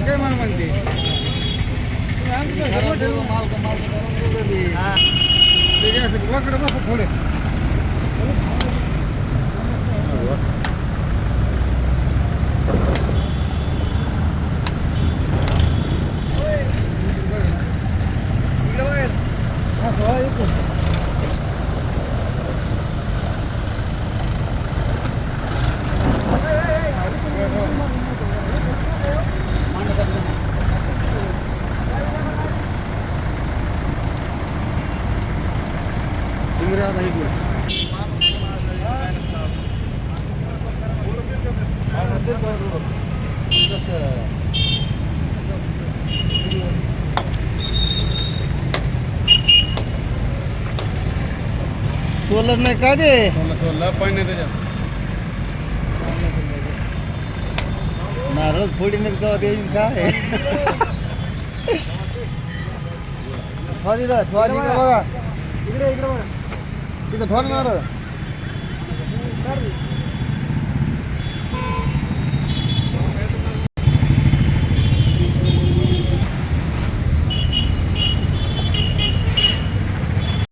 काय मला म्हणते वाकडं बस थोडे सोलर नाही काय ते? सोला सोला पाणी नाही त्याच्यात नारळ फोडी नाहीत का ते? काय? दा ठोरी बघा. इकडे इकडे बघा. तिथं ठोर नारळ